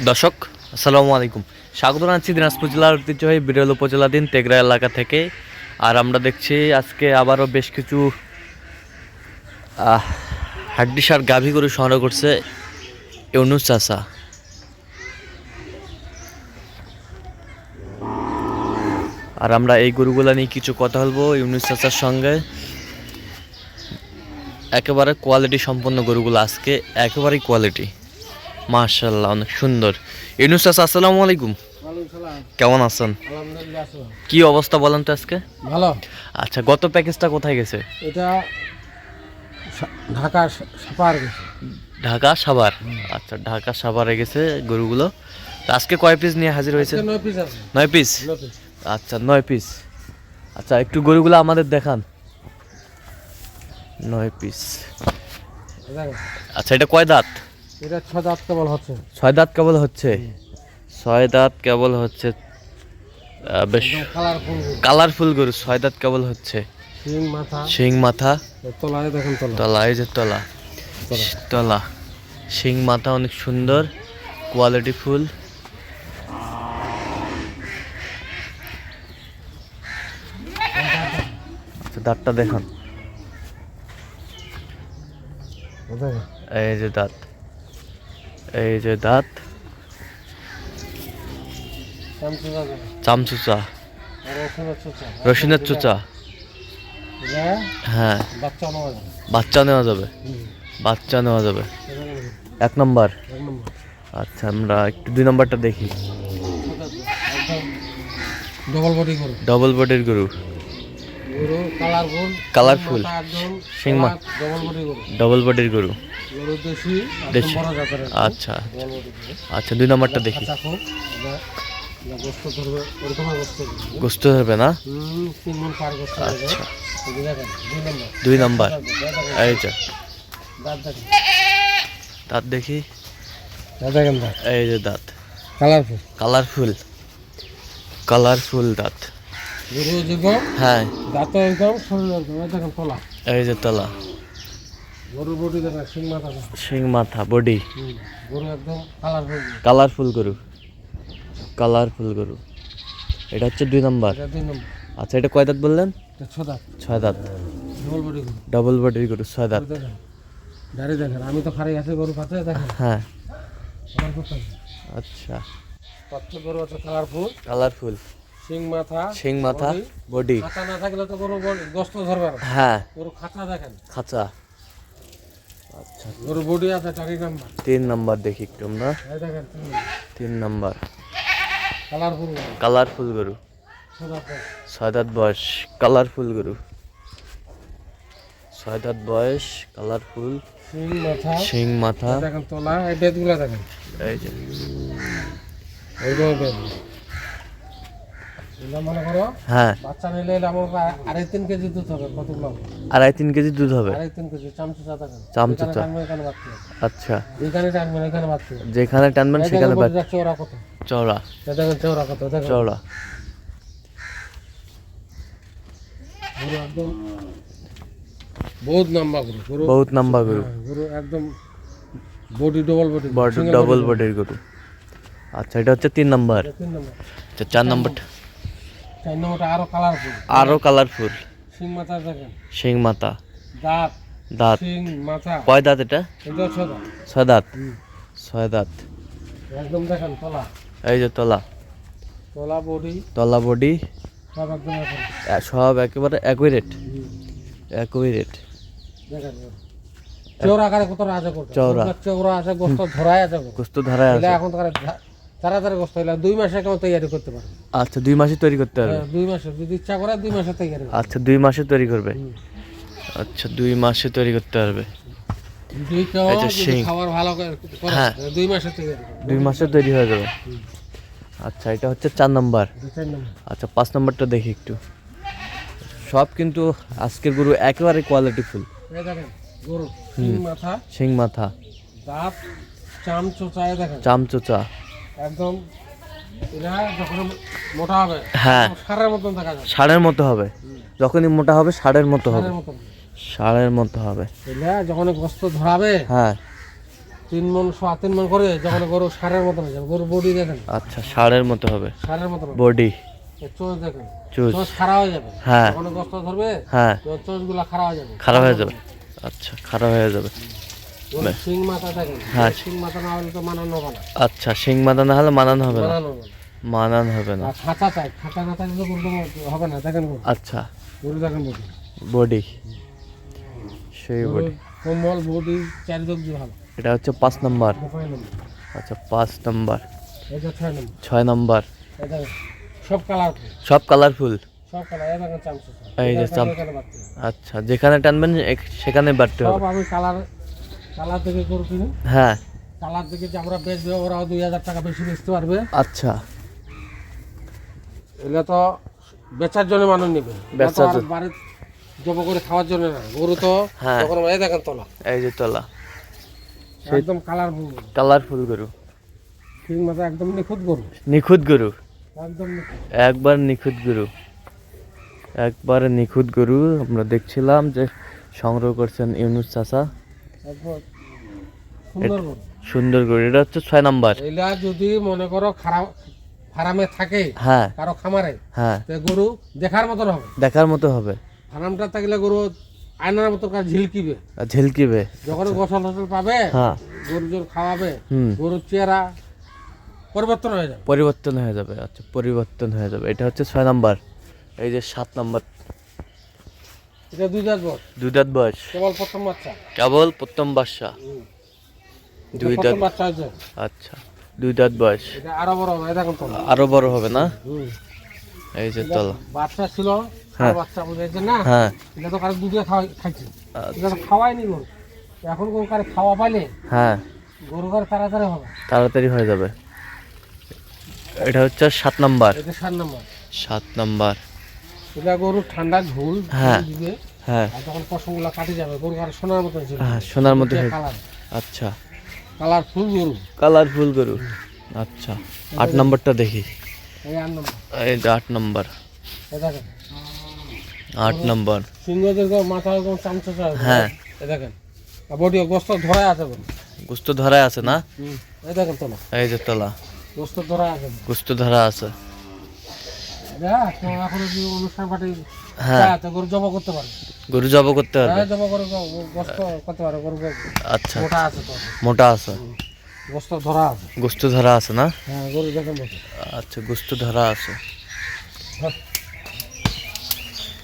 দর্শক, আসসালামু আলাইকুম। স্বাগত জানাচ্ছি দিনাজপুর জেলার ঐতিহ্যবাহী বিরল উপজেলাধীন তেগরা এলাকা থেকে। আর আমরা দেখছি আজকে আবারও বেশ কিছু হাড্ডিসার গাভী গরু সংগ্রহ করছে ইউনুস চাষা আর আমরা এই গরুগুলা নিয়ে কিছু কথা বলব ইউনুস চাচার সঙ্গে। একেবারে কোয়ালিটি সম্পন্ন গরুগুলো আজকে, একেবারেই কোয়ালিটি মাশাল্লাহ অনেক সুন্দর। ইউনুস চাচা আসসালামু আলাইকুম। কেমন আছেন? কি অবস্থা বলেন তো আজকে? ভালো। আচ্ছা গত প্যাকেজটা কোথায় গেছে? এটা ঢাকা সা- সাপার গেছে। ঢাকা সাভার? আচ্ছা ঢাকা সাভারে গেছে গরুগুলো। আজকে কয় পিস নিয়ে হাজির হয়েছে নয় পিস আচ্ছা নয় পিস আচ্ছা একটু গরুগুলো আমাদের দেখান। নয় পিস আচ্ছা এটা কয় দাঁত? এটা ছ দাঁত কেবল হচ্ছে। ছয় দাঁত কেবল হচ্ছে? ছয় দাঁত কেবল হচ্ছে বেশ কালারফুল কালারফুল গরু। ছয় দাঁত কেবল হচ্ছে। শিং মাথা। শিং মাথা। তলায় দেখেন তলা। তলা এই যে তলা। তলা। শিং মাথা অনেক সুন্দর কোয়ালিটি ফুল। দাঁতটা দেখান। এই যে দাঁত। এই যে দাঁত। চামচুচা। রসুনের চোচা। হ্যাঁ। বাচ্চা নেওয়া যাবে। বাচ্চা নেওয়া যাবে। এক নম্বর। আচ্ছা আমরা একটু দুই নম্বরটা দেখি। ডবল বডি করো ডবল বডির গরু। গরু কালারফুল। একদম ডবল বডির গরু। দেশি। আচ্ছা করো আচ্ছা দুই নম্বরটা দেখি। গোস্ত ধরবে না? আচ্ছা। দুই নম্বর। নাম্বার। দাঁত দেখি। দাঁত। এই যে দাঁত। কালারফুল। কালারফুল। কালারফুল দাঁত। হ্যাঁ। দাঁত একদম শরীর একদম দেখেন তোলা। এই যে তলা। গরুর বডি দেখেন সিং মাথা শিং মাথা বডি। গরু একদম কালারফুল কালারফুল গরু। কালারফুল গরু। এটা হচ্ছে দুই নাম্বার। আচ্ছা এটা কয় দাঁত বললেন? ছয় দাঁত। ডবল বডি গরু। ডবল বডির গরু ছয় দাঁত। দেখেন। দাঁড়িয়ে দেখেন আমি তো খারাই আছি গরু পাতে দেখেন। হ্যাঁ। আচ্ছা। গরু আছে কালারফুল কালারফুল সিং মাথা শিং মাথা বডি। খাতা না থাকলে তো গরু বল- ধরবে না। হ্যাঁ। খাতা দেখেন। আচ্ছা। গরু বডি আছে চারি নাম্বার। তিন নাম্বার দেখি একটু আমরা। দেখেন তিন। নাম্বার। কালারফুল কালারফুল গরু। ছয় দাঁত বয়স। কালারফুল গরু। ছয় দাঁত বয়স কালারফুল। সিং মাথা। শিং মাথা। দেখেন তোলা। এই বেদগুলা দেখেন। এই যে। মনে করো হ্যাঁ। বাচ্চা নিলে আমার আড়াই তিন কেজি দুধ হবে কতগুলো? হবে? আড়াই তিন কেজি দুধ হবে? আড়াই তিন কেজি চামচুচা দেখেন। চামচুচা। এখানে টানবেন, এখানে বাড়তে হবে। আচ্ছা। টানবেন এখানে যেখানে টানবেন সেখানে দেখেন চওড়া কত। চওড়া। দেখেন চওড়া কত দেখেন। চওড়া। একদম বহুত লম্বা গরু গরু। বহুত নাম্বা গরু। হ্যাঁ, গরু একদম body double body body double বডির গরু। আচ্ছা এটা হচ্ছে তিন নাম্বার। নম্বর। আচ্ছা চার নাম্বারটা চার নম্বরটা আরও কালারফুল আরও কালারফুল সিং মাথা দেখেন। শিং মাথা। দাঁত। দাঁত। মাথা। কয় দাঁত এটা? ছয় দাঁত। ছয় দাঁত। একদম দেখেন তলা। এই যে তলা। তলা বডি। তলা বডি। সব একদম সব একেবারে একই রেট। একই রেট দেখেন চৌরা আকারে কত আছে করতে চওড়া। চৌরা আছে গোস্ত ধরাই আছে। গোস্ত ধরায় আছে। এখন তাড়াতাড়ি গোস্ত হইলে দুই মাসে কেমন তৈরি করতে পারে আচ্ছা দুই মাসে তৈরি করতে হবে? হ্যাঁ, দুই মাসে যদি ইচ্ছা করে দুই মাসে তৈরি আচ্ছা দুই মাসে তৈরি করবে? আচ্ছা দুই মাসে তৈরি করতে পারবে। খাবার ভালো হ্যাঁ। দুই মাসে তৈরি দুই মাসে তৈরি হয়ে যাবে? আচ্ছা এটা হচ্ছে চার নাম্বার। আচ্ছা পাঁচ নাম্বারটা দেখি একটু। সব কিন্তু আজকের গরু একেবারে কোয়ালিটি ফুল গরু সিং মাথা শিং মাথা। দাঁত চাম চোচায় দেখেন। চামচোচা। একদম এরা যখন মোটা হবে হ্যাঁ। সারের মতন দেখা যাবে। ষাঁড়ের মতো হবে। যখনই মোটা হবে মতো হবে। সারের মতো হবে। এরা যখন গোস্ত ধরাবে হ্যাঁ। তিন মন সোয়া তিন মন করে যখন গরু সারের হয়ে যাবে গরু বডি দেখেন। আচ্ছা মতো হবে। সারের বডি। এই চোষ দেখেন। চোষ খারাপ হয়ে যাবে। হ্যাঁ। যখন গোস্ত ধরবে হ্যাঁ। খারাপ হয়ে যাবে। খারাপ হয়ে যাবে। আচ্ছা খারাপ হয়ে যাবে। শিং মাথা দেখেন হ্যাঁ। শিং মাথা না হলে তো মানানো হবে না। আচ্ছা শিং মাদা না হলে মানানো হবে না? মানানো হবে না। মানান হবে না। খাঁচা চাই খাঁচা না থাকলে তো গরু হবে না দেখেন আচ্ছা। গরু দেখেন বডি বডি। সেই বডি। বডি চারিদিক দিয়ে ভালো। এটা হচ্ছে পাঁচ নাম্বার। আচ্ছা পাঁচ নাম্বার। এটা ছয় নম্বর। ছয় নাম্বার। এটা সব কালার সব কালারফুল? এই যে আচ্ছা যেখানে টানবেন সেখানে বাড়তে হবে। আমি কালার কালার গরু কিনি হ্যাঁ। কালার দেখে যে আমরা বেচবে ওরাও দুই হাজার টাকা বেশি বেচতে পারবে। আচ্ছা। এগুলো তো বেচার জন্য মানুষ নেবে। বেচার। বাড়ির জব করে খাওয়ার জন্য না। গরু তো হ্যাঁ। যখন এই দেখেন তোলা। এই যে তলা। একদম কালার কালারফুল গরু। ঠিক মতো একদম নিখুঁত গরু। নিখুঁত গরু? একদম একবার নিখুঁত গরু। একবার নিখুঁত গরু। আমরা দেখছিলাম যে সংগ্রহ করছেন ইউনুস চাচা। একদম সুন্দর সুন্দর গরু এটা হচ্ছে ছয় নাম্বার। এগুলা যদি মনে করো খারাপ ফার্মে থাকে হ্যাঁ। কারও খামারে হ্যাঁ। তো গরু দেখার মতন হবে। দেখার মতো হবে। ফার্মটা থাকলে গরু আয়নার মতো কাজ ঝিলকিবে। ঝিলকিবে। যখন গোসল টোসল পাবে হ্যাঁ। গরু জোর খাওয়াবে গরুর চেহারা পরিবর্তন হয়ে যাবে। পরিবর্তন হয়ে যাবে আচ্ছা পরিবর্তন হয়ে যাবে। এটা হচ্ছে ছয় নাম্বার। এই যে সাত নাম্বার এটা দুই দাঁত বস। দুই দাঁত বয়স কেবল প্রথম বাচ্চা। কেবল প্রথম দুই দাঁত বাচ্চা হয়েছে। আচ্ছা দুই দাঁত বয়স এটা আরও বড় হবে তো আরও বড় হবে না? এই যে তলা। বাচ্চা ছিল হ্যাঁ। বাচ্চা বুঝেছে না? হ্যাঁ। এটা তো কারও দুধে খাওয়া খাইছে। আচ্ছা, এটা তো গরু এখন গরু কারে খাওয়া পাইলে হ্যাঁ। গরু কারে তাড়াতাড়ি হবে। তাড়াতাড়ি হয়ে যাবে। এটা হচ্ছে সাত নাম্বার। এটা সাত নম্বর। সাত নাম্বার। এটা গরু ঠান্ডা ঝুল হ্যাঁ। দিবে। হ্যাঁ। আর তখন পশমগুলো কাটে যাবে গরু আর সোনার মতো ছিল হ্যাঁ সোনার কালার। আচ্ছা। কালার ফুল গরু। কালারফুল গরু। আচ্ছা। আট নম্বরটা দেখি। এই আট নম্বর। এই আট নম্বর। দেখেন। আট নম্বর। সিংহদের মাথা এরকম চামচা। হ্যাঁ। দেখেন। বডি গোস্ত ধরায় আছে গুস্ত ধরা আছে না? এই দেখেন তো না এই যে তলা। গোস্ত ধরা আছে গুস্ত ধরা আছে এটা আপনার এখন যদি অনুষ্ঠান পার্টি হ্যাঁ আছে গরু জব করতে পারে গরু জব করতে পারবে? হ্যাঁ আচ্ছা। মোটা আছে আছে? গোস্ত ধরা না? হ্যাঁ আচ্ছা গুস্ত ধরা আছে। হ্যাঁ,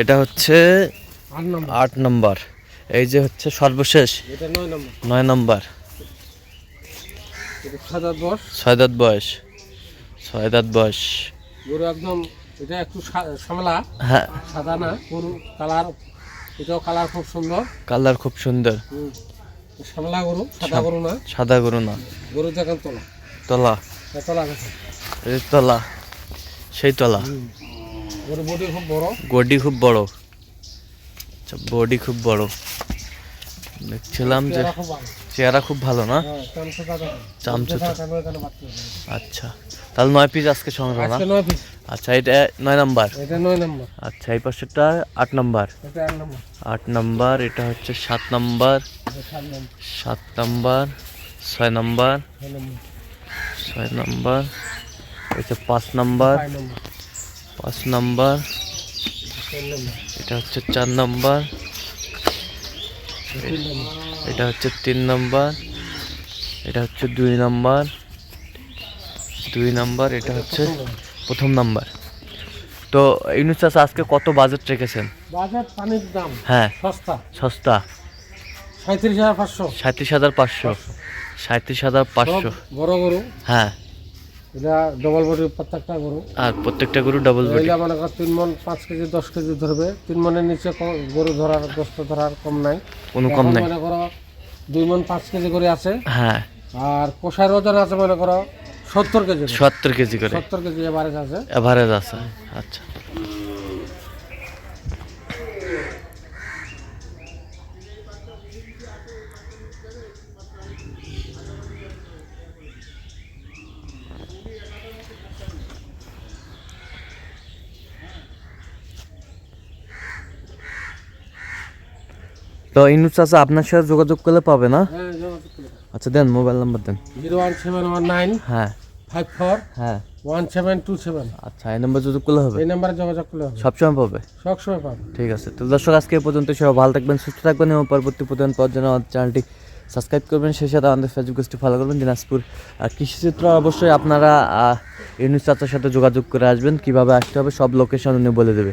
এটা হচ্ছে আট নম্বর। এই যে হচ্ছে সর্বশেষ? নয় নম্বর। ছয় দাঁত বয়স। ছয় দাঁত বয়স। গরু একদম এটা একটু শ্যামলা হ্যাঁ। সাদা না গরু কালার এটাও কালার খুব সুন্দর। কালার খুব সুন্দর। শ্যামলা গরু সাদা গরু না? সাদা গরু না। গরু দেখেন তোলা। তলা। তোলা এই সেই তলা। গরু বডি খুব বড়। বডি খুব বড়। আচ্ছা বডি খুব বড়। দেখছিলাম যে চেহারা খুব ভালো। না? আচ্ছা। তাহলে নয় পিস আজকে সংগ্রহ না? আচ্ছা এটা নয় নাম্বার আচ্ছা এই পাশেরটা আট নাম্বার আট নম্বর এটা হচ্ছে সাত নাম্বার সাত নম্বর ছয় নাম্বার ছয় নম্বর এটা পাঁচ নাম্বার পাঁচ নাম্বার এটা হচ্ছে চার নম্বর এটা হচ্ছে তিন নম্বর এটা হচ্ছে দুই নম্বর দুই নম্বর এটা হচ্ছে প্রথম নাম্বার। তো ইউনুস চাষা আজকে কত বাজেট রেখেছেন? বাজার পানির দাম হ্যাঁ। সস্তা। সস্তা। সাঁত্রিশ হাজার পাঁচশো। সাঁত্রিশ হাজার পাঁচশো। সাঁত্রিশ হাজার পাঁচশো। সব বড়। হ্যাঁ। এটা ডবল বডি প্রত্যেকটা গরু। আর প্রত্যেকটা গরু ডাবল বডি এটা মনে কর তিন মন পাঁচ কেজি দশ কেজি ধরবে। তিন মনের নিচে গরু ধরার গোস্ত ধরার কম নাই। কোনো কম নাই? মনে করো দুই মন পাঁচ কেজি করে আছে। হ্যাঁ। আর কোষার ওজন আছে মনে করো সত্তর কেজি। সত্তর কেজি করে। সত্তর কেজি এভারেজ আছে। এভারেজ আছে আচ্ছা। তো ইনুস চাচা আপনার সাথে যোগাযোগ করলে পাবে না? হ্যাঁ আচ্ছা দেন মোবাইল নাম্বার দেন। Zero one seven one nine হ্যাঁ। ফাইভ ফোর হ্যাঁ। One seven two seven. আচ্ছা এই নাম্বার যোগাযোগ করলে হবে? এই নাম্বারে যোগাযোগ করলে হবে। সবসময় পাবে? সবসময় পাবেন ঠিক আছে তো দর্শক আজকে এই পর্যন্ত সবাই ভালো থাকবেন সুস্থ থাকবেন এবং পরবর্তী প্রতিদিন পাওয়ার জন্য আমাদের চ্যানেলটি সাবস্ক্রাইব করবেন সেই সাথে আমাদের ফেসবুক পেজটি ফলো করবেন দিনাজপুর আর কৃষিচিত্র অবশ্যই আপনারা ইউনুস চাচার সাথে যোগাযোগ করে আসবেন কীভাবে আসতে হবে সব লোকেশন উনি বলে দেবে।